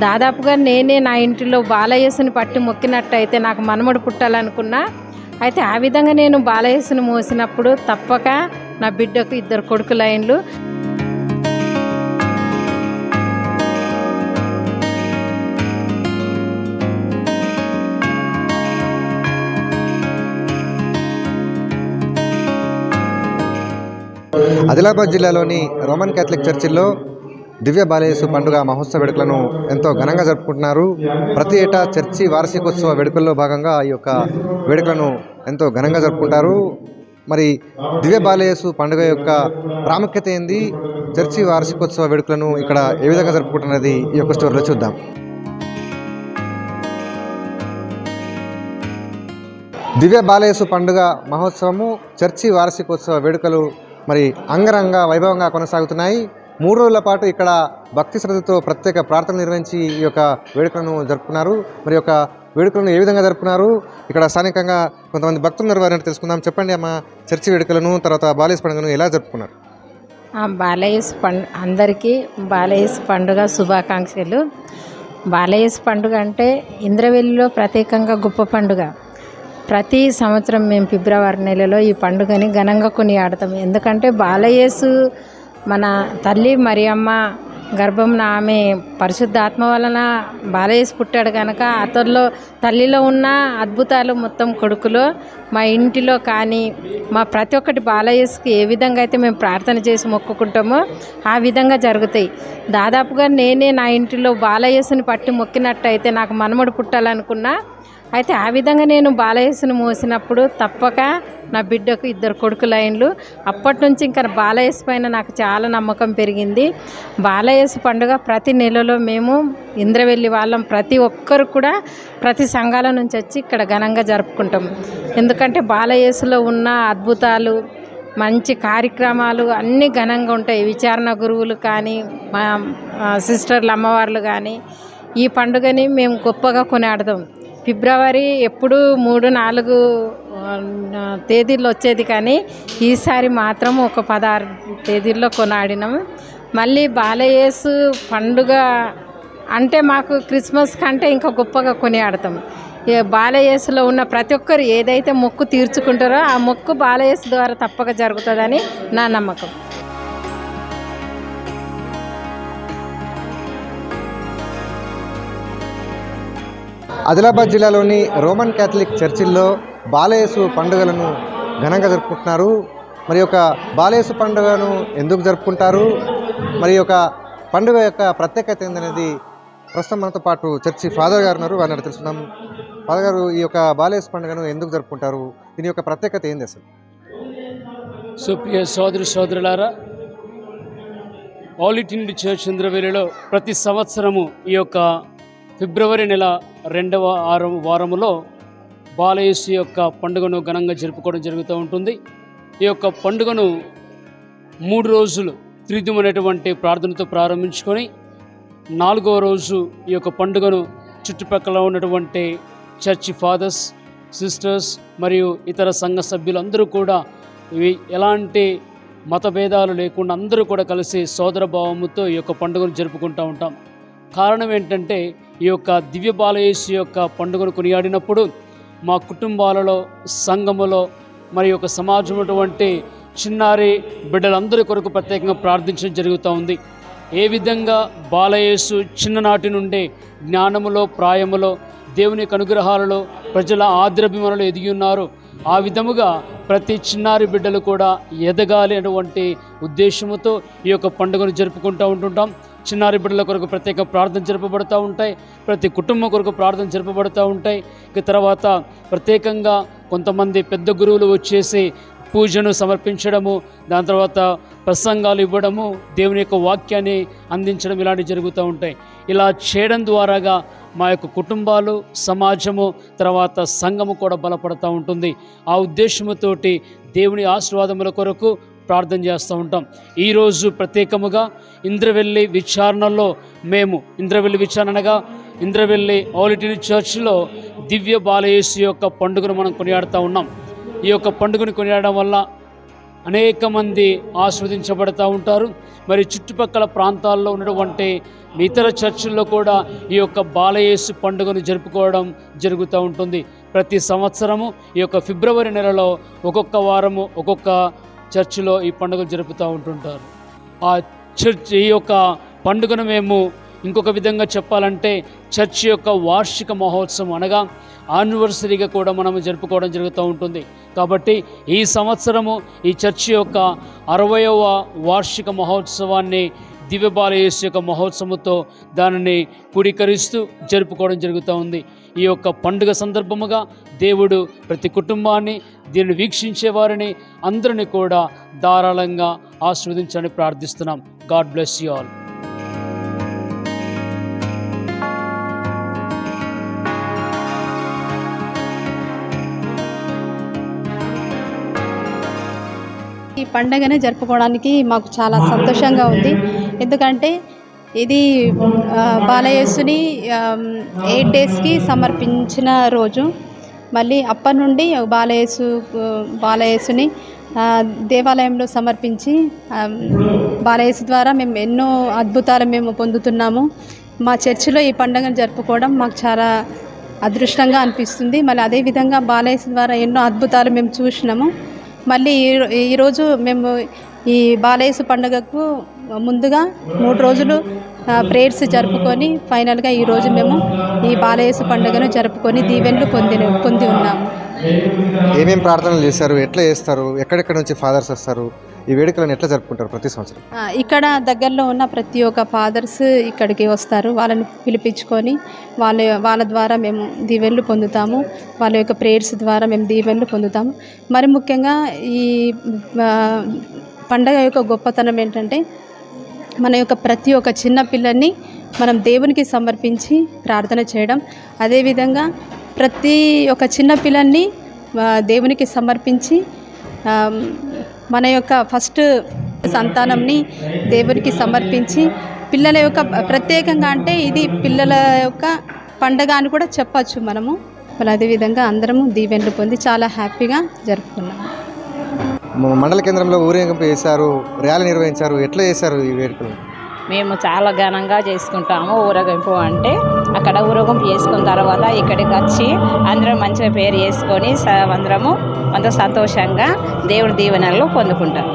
దాదాపుగా నేనే నా ఇంటిలో బాలయేసుని పట్టి మొక్కినట్టయితే నాకు మనమడు పుట్టాలనుకున్నా అయితే ఆ విధంగా నేను బాలయేసుని మోసినప్పుడు తప్పక నా బిడ్డకు ఇద్దరు కొడుకులైన్లు ఆదిలాబాద్ జిల్లాలోని రోమన్ క్యాథలిక్ చర్చిల్లో దివ్య బాలయేసు పండుగ మహోత్సవ వేడుకలను ఎంతో ఘనంగా జరుపుకుంటున్నారు. ప్రతి ఏటా చర్చి వార్షికోత్సవ వేడుకల్లో భాగంగా ఈ యొక్క వేడుకలను ఎంతో ఘనంగా జరుపుకుంటారు. మరి దివ్య బాలయేసు పండుగ యొక్క ప్రాముఖ్యత ఏంది? చర్చి వార్షికోత్సవ వేడుకలను ఇక్కడ ఏ విధంగా జరుపుకుంటున్నది? ఈ యొక్క స్టోరీలో చూద్దాం. దివ్య బాలయేసు పండుగ మహోత్సవము చర్చి వార్షికోత్సవ వేడుకలు మరి అంగరంగ వైభవంగా కొనసాగుతున్నాయి. మూడు రోజుల పాటు ఇక్కడ భక్తి శ్రద్ధతో ప్రత్యేక ప్రార్థన నిర్వహించి ఈ యొక్క వేడుకలను జరుపుకున్నారు. మరి యొక్క వేడుకలను ఏ విధంగా జరుపుకున్నారు? ఇక్కడ స్థానికంగా కొంతమంది భక్తులు ఉన్నారు. తెలుసుకుందాం. చెప్పండి అమ్మ చర్చి వేడుకలను తర్వాత బాలేస్ పండుగను ఎలా జరుపుకున్నారు? ఆ పండు అందరికీ బాలయేసు పండుగ శుభాకాంక్షలు. బాలయేసు పండుగ అంటే ఇంద్రవెల్లిలో ప్రత్యేకంగా గొప్ప పండుగ. ప్రతి సంవత్సరం మేము ఫిబ్రవరి నెలలో ఈ పండుగని ఘనంగా కొనియాడతాం. ఎందుకంటే బాలయేసు మన తల్లి మరియమ్మ గర్భంన ఆమె పరిశుద్ధాత్మ వలన బాలయేసు పుట్టాడు కనుక అతనిలో తల్లిలో ఉన్న అద్భుతాలు మొత్తం కొడుకులో మా ఇంటిలో కానీ మా ప్రతి ఒక్కటి బాలయేసుకి ఏ విధంగా అయితే మేము ప్రార్థన చేసి మొక్కుకుంటామో ఆ విధంగా జరుగుతాయి. దాదాపుగా నేనే నా ఇంటిలో బాలయేసుని పట్టి మొక్కినట్టయితే నాకు మనమడు పుట్టాలనుకున్నా అయితే ఆ విధంగా నేను బాలయేసుని మోసినప్పుడు తప్పక నా బిడ్డకు ఇద్దరు కొడుకులైన్లు అప్పటి నుంచి ఇంకా బాలయేసు పైన నాకు చాలా నమ్మకం పెరిగింది. బాలయేసు పండుగ ప్రతి నెలలో మేము ఇంద్రవెల్లి వాళ్ళం ప్రతి ఒక్కరు కూడా ప్రతి సంఘాల నుంచి వచ్చి ఇక్కడ ఘనంగా జరుపుకుంటాం. ఎందుకంటే బాలయేసులో ఉన్న అద్భుతాలు మంచి కార్యక్రమాలు అన్నీ ఘనంగా ఉంటాయి. విచారణ గురువులు కానీ మా సిస్టర్లు అమ్మవార్లు కానీ ఈ పండుగని మేము గొప్పగా కొనాడదాం ఫిబ్రవరి ఎప్పుడు మూడు నాలుగు తేదీల్లో వచ్చేది కానీ ఈసారి మాత్రం ఒక పదహారు తేదీల్లో కొనాడినాం. మళ్ళీ బాలయేసు పండుగ అంటే మాకు క్రిస్మస్ కంటే ఇంకా గొప్పగా కొనియాడతాం. ఏ బాలయేసులో ఉన్న ప్రతి ఒక్కరు ఏదైతే మొక్కు తీర్చుకుంటారో ఆ మొక్కు బాలయేసు ద్వారా తప్పక జరుగుతుందని నా నమ్మకం. ఆదిలాబాద్ జిల్లాలోని రోమన్ క్యాథలిక్ చర్చిల్లో బాలయేసు పండుగలను ఘనంగా జరుపుకుంటున్నారు. మరి యొక్క బాలయేసు పండుగను ఎందుకు జరుపుకుంటారు? మరి యొక్క పండుగ యొక్క ప్రత్యేకత ఏందనేది ప్రస్తుతం మనతో పాటు చర్చి ఫాదర్ గారు ఉన్నారు. వారిని అడిగి తెలుసుకుందాం. ఫాదర్ గారు ఈ యొక్క బాలయేసు పండుగను ఎందుకు జరుపుకుంటారు? దీని యొక్క ప్రత్యేకత ఏంది అసలు? సుప్రియ సోదరి సోదరులారా ఆల్ ఇండి చర్చ్ చంద్రవేలిలో ప్రతి సంవత్సరము ఈ యొక్క ఫిబ్రవరి నెల రెండవ ఆరం వారములో బాలయేసు యొక్క పండుగను ఘనంగా జరుపుకోవడం జరుగుతూ ఉంటుంది. ఈ యొక్క పండుగను మూడు రోజులు త్రిదిమనేటువంటి ప్రార్థనతో ప్రారంభించుకొని నాలుగవ రోజు ఈ యొక్క పండుగను చుట్టుపక్కల ఉన్నటువంటి చర్చి ఫాదర్స్ సిస్టర్స్ మరియు ఇతర సంఘ సభ్యులందరూ కూడా ఇవి ఎలాంటి మతభేదాలు లేకుండా అందరూ కూడా కలిసి సోదర భావముతో ఈ యొక్క పండుగను జరుపుకుంటూ ఉంటాం. కారణం ఏంటంటే ఈ యొక్క దివ్య బాలయేసు యొక్క పండుగను కొనియాడినప్పుడు మా కుటుంబాలలో సంఘములో మరి యొక్క సమాజం అటువంటి చిన్నారి బిడ్డలందరి కొరకు ప్రత్యేకంగా ప్రార్థించడం జరుగుతూ ఉంది. ఏ విధంగా బాలయేసు చిన్ననాటి నుండే జ్ఞానములో ప్రాయములో దేవుని యొక్క అనుగ్రహాలలో ప్రజల ఆద్రభిమానులు ఎదిగి ఉన్నారు. ఆ విధముగా ప్రతి చిన్నారి బిడ్డలు కూడా ఎదగాలి అటువంటి ఉద్దేశముతో ఈ యొక్క పండుగను జరుపుకుంటూ ఉంటుంటాం. చిన్నారి బిడ్డల కొరకు ప్రత్యేక ప్రార్థన జరపబడుతూ ఉంటాయి ప్రతి కుటుంబం కొరకు ప్రార్థన జరపబడుతూ ఉంటాయి. ఇక తర్వాత ప్రత్యేకంగా కొంతమంది పెద్ద గురువులు వచ్చేసి పూజను సమర్పించడము దాని తర్వాత ప్రసంగాలు ఇవ్వడము దేవుని యొక్క వాక్యాన్ని అందించడం ఇలాంటివి జరుగుతూ ఉంటాయి. ఇలా చేయడం ద్వారాగా మా యొక్క కుటుంబాలు సమాజము తర్వాత సంఘము కూడా బలపడుతూ ఉంటుంది. ఆ ఉద్దేశముతోటి దేవుని ఆశీర్వాదముల కొరకు ప్రార్థన చేస్తూ ఉంటాం. ఈరోజు ప్రత్యేకముగా ఇంద్రవెల్లి విచారణలో మేము ఇంద్రవెల్లి విచారణగా ఇంద్రవెల్లి ఆలిటిని చర్చిలో దివ్య బాలయేసు యొక్క పండుగను మనం కొనియాడుతూ ఉన్నాం. ఈ యొక్క పండుగను కొనియాడడం వల్ల అనేక మంది ఆస్వాదించబడతా ఉంటారు. మరి చుట్టుపక్కల ప్రాంతాల్లో ఉన్నటువంటి ఇతర చర్చిల్లో కూడా ఈ యొక్క బాలయేసు పండుగను జరుపుకోవడం జరుగుతూ ఉంటుంది. ప్రతి సంవత్సరము ఈ యొక్క ఫిబ్రవరి నెలలో ఒక్కొక్క వారము ఒక్కొక్క చర్చిలో ఈ పండుగ జరుపుతూ ఉంటుంటారు. ఆ చర్చ్ ఈ యొక్క పండుగను మేము ఇంకొక విధంగా చెప్పాలంటే చర్చ్ యొక్క వార్షిక మహోత్సవం అనగా యానివర్సరీగా కూడా మనము జరుపుకోవడం జరుగుతూ ఉంటుంది. కాబట్టి ఈ సంవత్సరము ఈ చర్చ్ యొక్క అరవయవ వార్షిక మహోత్సవాన్ని దివ్యబాలయేసు యొక్క మహోత్సవంతో దానిని పుడీకరిస్తూ జరుపుకోవడం జరుగుతూ ఉంది. ఈ యొక్క పండుగ సందర్భముగా దేవుడు ప్రతి కుటుంబాన్ని దీన్ని వీక్షించే వారిని అందరిని కూడా ధారాళంగా ఆస్వాదించని ప్రార్థిస్తున్నాం. God bless you all. ఈ పండగనే జరుపుకోవడానికి మాకు చాలా సంతోషంగా ఉంది. ఎందుకంటే ఇది ఆ, బాలయేసుని ఎయిట్ డేస్కి సమర్పించిన రోజు. మళ్ళీ అప్పటి నుండి బాలయేసు బాలయేసుని దేవాలయంలో సమర్పించి బాలయసు బాలయేసు ద్వారా మేము ఎన్నో అద్భుతాలు మేము పొందుతున్నాము. మా చర్చిలో ఈ పండుగను జరుపుకోవడం మాకు చాలా అదృష్టంగా అనిపిస్తుంది. మళ్ళీ అదేవిధంగా బాలయేసు ద్వారా ఎన్నో అద్భుతాలు మేము చూసినాము. మళ్ళీ ఈ- ఈరోజు మేము ఈ బాలయేసు పండుగకు ముందుగా మూడు రోజులు ప్రేయర్స్ జరుపుకొని ఫైనల్గా ఈరోజు మేము ఈ బాలయేసు పండుగను జరుపుకొని దీవెనలు పొంది పొంది ఉన్నాము. ఏమేం ప్రార్థనలు చేస్తారు ఎట్లా చేస్తారు? ఎక్కడెక్కడ నుంచి ఫాదర్స్ వస్తారు? ఈ వేడుకలను ఎట్లా జరుపుకుంటారు ప్రతి సంవత్సరం? ఇక్కడ దగ్గరలో ఉన్న ప్రతి ఒక్క ఫాదర్స్ ఇక్కడికి వస్తారు. వాళ్ళని పిలిపించుకొని వాళ్ళ వాళ్ళ ద్వారా మేము దీవెనలు పొందుతాము. వాళ్ళ యొక్క ప్రేయర్స్ ద్వారా మేము దీవెనలు పొందుతాము. మరి ముఖ్యంగా ఈ పండగ యొక్క గొప్పతనం ఏంటంటే మన యొక్క ప్రతి ఒక్క చిన్న పిల్లల్ని మనం దేవునికి సమర్పించి ప్రార్థన చేయడం. అదేవిధంగా ప్రతి ఒక్క చిన్న పిల్లల్ని దేవునికి సమర్పించి మన యొక్క ఫస్ట్ సంతానంని దేవునికి సమర్పించి పిల్లల యొక్క ప్రత్యేకంగా అంటే ఇది పిల్లల యొక్క పండగ అని కూడా చెప్పచ్చు మనము. మరి అదేవిధంగా అందరము దీవెనలు పొంది చాలా హ్యాపీగా జరుపుకున్నాము. మండల కేంద్రంలో ఊరేగింపు చేశారు ర్యాలీ నిర్వహించారు ఎట్లా చేశారు ఈ వేడుకలు? మేము చాలా ఘనంగా చేసుకుంటాము ఊరేగింపు అంటే. అక్కడ ఊరేగింపు చేసుకున్న తర్వాత ఇక్కడికి వచ్చి అందరం మంచిగా పేరు చేసుకొని అందరము అంత సంతోషంగా దేవుడి దీవెనలు పొందుకుంటాం.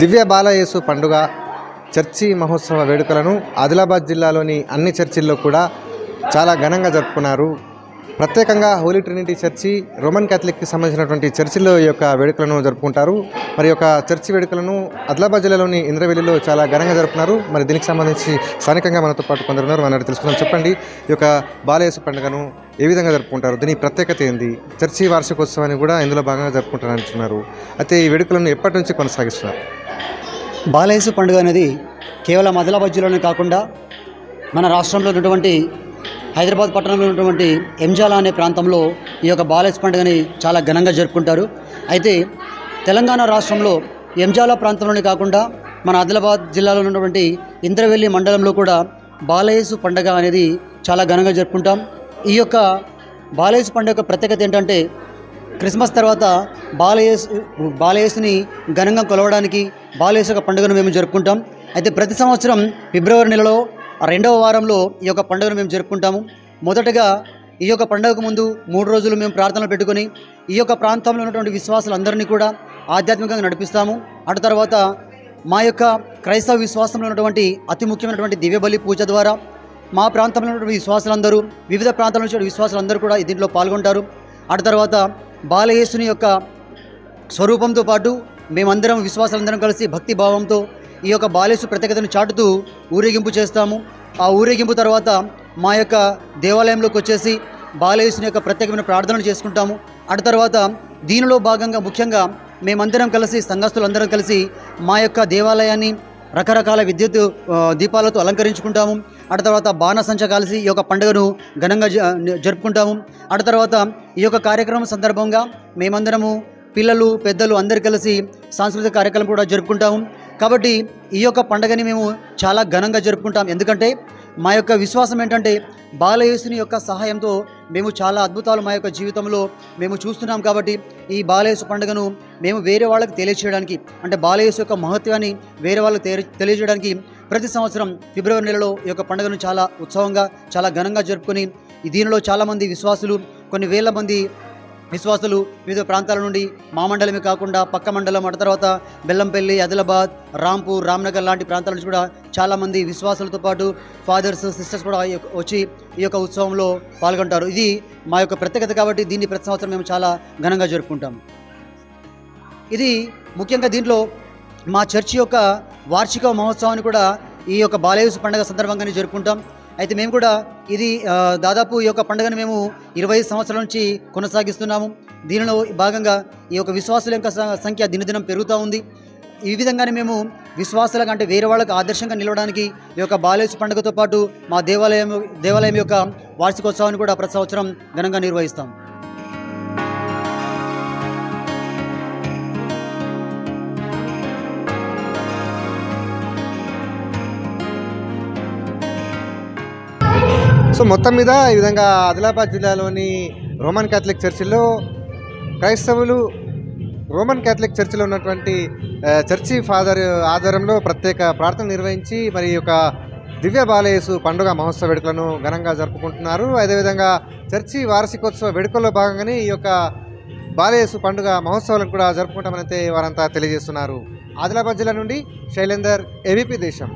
దివ్య బాలయేసు పండుగ చర్చి మహోత్సవ వేడుకలను ఆదిలాబాద్ జిల్లాలోని అన్ని చర్చిల్లో కూడా చాలా ఘనంగా జరుపుకున్నారు. ప్రత్యేకంగా హోలీ ట్రినిటీ చర్చి రోమన్ క్యాథలిక్కి సంబంధించినటువంటి చర్చిల్లో ఈ యొక్క వేడుకలను జరుపుకుంటారు. మరి యొక్క చర్చి వేడుకలను ఆదిలాబాద్ జిల్లాలోని ఇంద్రవెల్లిలో చాలా ఘనంగా జరుపుకున్నారు. మరి దీనికి సంబంధించి స్థానికంగా మనతో పాటు కొందరు ఉన్నారు. మన తెలుసుకుందాం. చెప్పండి ఈ యొక్క బాలయేసు పండుగను ఏ విధంగా జరుపుకుంటారు? దీని ప్రత్యేకత ఏంది? చర్చి వార్షికోత్సవాన్ని కూడా ఇందులో భాగంగా జరుపుకుంటారు అంటున్నారు. అయితే ఈ వేడుకలను ఎప్పటి నుంచి కొనసాగిస్తున్నారు? బాలయేసు పండుగ అనేది కేవలం ఆదిలాబాద్ జిల్లాలోనే కాకుండా మన రాష్ట్రంలో ఉన్నటువంటి హైదరాబాద్ పట్టణంలో ఉన్నటువంటి ఎంజాల అనే ప్రాంతంలో ఈ యొక్క బాలయేసు పండుగని చాలా ఘనంగా జరుపుకుంటారు. అయితే తెలంగాణ రాష్ట్రంలో ఎంజాల ప్రాంతంలోనే కాకుండా మన ఆదిలాబాద్ జిల్లాలో ఉన్నటువంటి ఇంద్రవెల్లి మండలంలో కూడా బాలయేసు పండుగ అనేది చాలా ఘనంగా జరుపుకుంటాం. ఈ యొక్క బాలయేసు పండుగ యొక్క ప్రత్యేకత ఏంటంటే క్రిస్మస్ తర్వాత బాలయేసు బాలయేసుని ఘనంగా కొలవడానికి బాలయేసు యొక్క పండుగను మేము జరుపుకుంటాం. అయితే ప్రతి సంవత్సరం ఫిబ్రవరి నెలలో రెండవ వారంలో ఈ యొక్క పండుగను మేము జరుపుకుంటాము. మొదటగా ఈ యొక్క పండుగకు ముందు మూడు రోజులు మేము ప్రార్థనలు పెట్టుకొని ఈ యొక్క ప్రాంతంలో ఉన్నటువంటి విశ్వాసులందరినీ కూడా ఆధ్యాత్మికంగా నడిపిస్తాము. అటు తర్వాత మా యొక్క క్రైస్తవ విశ్వాసంలో ఉన్నటువంటి అతి ముఖ్యమైనటువంటి దివ్యబలి పూజ ద్వారా మా ప్రాంతంలో ఉన్నటువంటి విశ్వాసులందరూ వివిధ ప్రాంతాల నుంచి విశ్వాసులందరూ కూడా దీంట్లో పాల్గొంటారు. అటు తర్వాత బాలయేసుని యొక్క స్వరూపంతో పాటు మేమందరం విశ్వాసాలందరం కలిసి భక్తి భావంతో ఈ యొక్క బాలేసు ప్రత్యేకతను చాటుతూ ఊరేగింపు చేస్తాము. ఆ ఊరేగింపు తర్వాత మా యొక్క దేవాలయంలోకి వచ్చేసి బాలయేసుని యొక్క ప్రత్యేకమైన ప్రార్థనలు చేసుకుంటాము. అటు తర్వాత దీనిలో భాగంగా ముఖ్యంగా మేమందరం కలిసి సంఘస్థులందరం కలిసి మా యొక్క దేవాలయాన్ని రకరకాల విద్యుత్ దీపాలతో అలంకరించుకుంటాము. అటు తర్వాత బాణసంచ కలిసి ఈ యొక్క పండుగను ఘనంగా జ- జరుపుకుంటాము. అటు తర్వాత ఈ యొక్క కార్యక్రమం సందర్భంగా మేమందరము పిల్లలు పెద్దలు అందరు కలిసి సాంస్కృతిక కార్యక్రమం కూడా జరుపుకుంటాము. కాబట్టి ఈ యొక్క పండగని మేము చాలా ఘనంగా జరుపుకుంటాం. ఎందుకంటే మా యొక్క విశ్వాసం ఏంటంటే బాలయేసుని యొక్క సహాయంతో మేము చాలా అద్భుతాలు మా యొక్క జీవితంలో మేము చూస్తున్నాం కాబట్టి ఈ బాలయేసు పండుగను మేము వేరే వాళ్ళకి తెలియజేయడానికి అంటే బాలయేసు యొక్క మహత్వాన్ని వేరే వాళ్ళకి తెలియజేయడానికి ప్రతి సంవత్సరం ఫిబ్రవరి నెలలో ఈ యొక్క పండుగను చాలా ఉత్సవంగా చాలా ఘనంగా జరుపుకొని దీనిలో చాలామంది విశ్వాసులు కొన్ని వేల మంది విశ్వాసులు వివిధ ప్రాంతాల నుండి మా మండలమే కాకుండా పక్క మండలం అటు తర్వాత బెల్లంపల్లి ఆదిలాబాద్ రాంపూర్ రామ్నగర్ లాంటి ప్రాంతాల నుంచి కూడా చాలామంది విశ్వాసులతో పాటు ఫాదర్స్ సిస్టర్స్ కూడా ఈ యొక్క- వచ్చి ఈ యొక్క ఉత్సవంలో పాల్గొంటారు. ఇది మా యొక్క ప్రత్యేకత కాబట్టి దీన్ని ప్రతి సంవత్సరం మేము చాలా ఘనంగా జరుపుకుంటాం. ఇది ముఖ్యంగా దీంట్లో మా చర్చి యొక్క వార్షిక మహోత్సవాన్ని కూడా ఈ యొక్క బాలయేసు పండుగ సందర్భంగానే జరుపుకుంటాం. అయితే మేము కూడా ఇది దాదాపు ఈ యొక్క పండుగను మేము ఇరవై సంవత్సరాల నుంచి కొనసాగిస్తున్నాము. దీనిలో భాగంగా ఈ యొక్క విశ్వాసుల యొక్క సంఖ్య దినదినం పెరుగుతూ ఉంది. ఈ విధంగానే మేము విశ్వాసాల కంటే వేరే వాళ్ళకు ఆదర్శంగా నిలవడానికి ఈ యొక్క బాలేసు పండుగతో పాటు మా దేవాలయం దేవాలయం యొక్క వార్షికోత్సవాన్ని కూడా ప్రతి సంవత్సరం ఘనంగా నిర్వహిస్తాం. సో మొత్తం మీద ఈ విధంగా ఆదిలాబాద్ జిల్లాలోని రోమన్ క్యాథలిక్ చర్చిలో క్రైస్తవులు రోమన్ క్యాథలిక్ చర్చిలో ఉన్నటువంటి చర్చి ఫాదర్ ఆధ్వర్యంలో ప్రత్యేక ప్రార్థన నిర్వహించి మరి యొక్క దివ్య బాలయేసు పండుగ మహోత్సవ వేడుకలను ఘనంగా జరుపుకుంటున్నారు. అదేవిధంగా చర్చి వార్షికోత్సవ వేడుకల్లో భాగంగానే ఈ యొక్క బాలయేసు పండుగ మహోత్సవాలను కూడా జరుపుకుంటామనైతే వారంతా తెలియజేస్తున్నారు. ఆదిలాబాద్ జిల్లా నుండి శైలేందర్ ఏబీపీ దేశం.